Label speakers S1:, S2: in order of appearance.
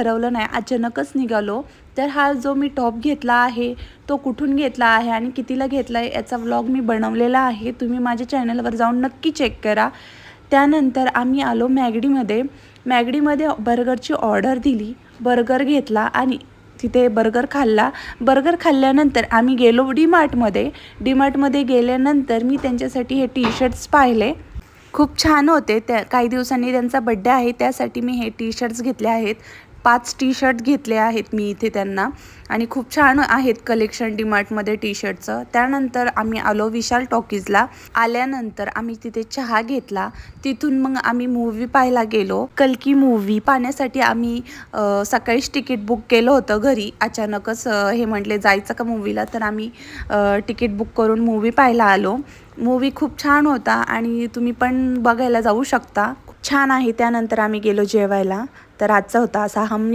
S1: ठरवलं नाही. अचानकच निघालो. तर हा जो मी टॉप घेतला आहे तो कुठून घेतला आहे आणि कितीला घेतला आहे याचा व्लॉग मी बनवलेला आहे. तुम्ही माझ्या चॅनलवर जाऊन नक्की चेक करा. त्यानंतर आम्ही आलो मॅगडीमध्ये. मॅगडीमध्ये बर्गरची ऑर्डर दिली. बर्गर घेतला आणि तिथे बर्गर खाल्ला. बर्गर खाल्ल्यानंतर आम्ही गेलो डीमार्टमध्ये. डीमार्टमध्ये गेल्यानंतर मी त्यांच्यासाठी हे टी शर्ट्स पाहिले. खूप छान होते. त्या काही दिवसांनी त्यांचा बड्डे आहे त्यासाठी मी हे टी शर्ट्स घेतले आहेत. पाच टी शर्ट घेतले आहेत मी इथे त्यांना. आणि खूप छान आहेत कलेक्शन डीमार्टमध्ये टी शर्टचं त्यानंतर आम्ही आलो विशाल टॉकीजला. आल्यानंतर आम्ही तिथे चहा घेतला. तिथून मग आम्ही मूवी पाहायला गेलो. कलकी मूवी पाहण्यासाठी आम्ही सकाळीच तिकीट बुक केलं होतं घरी. अचानकच हे म्हटले जायचं का मूवीला तर आम्ही तिकीट बुक करून मूवी पाहायला आलो. मूवी खूप छान होता आणि तुम्ही पण बघायला जाऊ शकता. छान आहे. त्यानंतर आम्ही गेलो जेवायला. तर आजचा होता असा. हमनी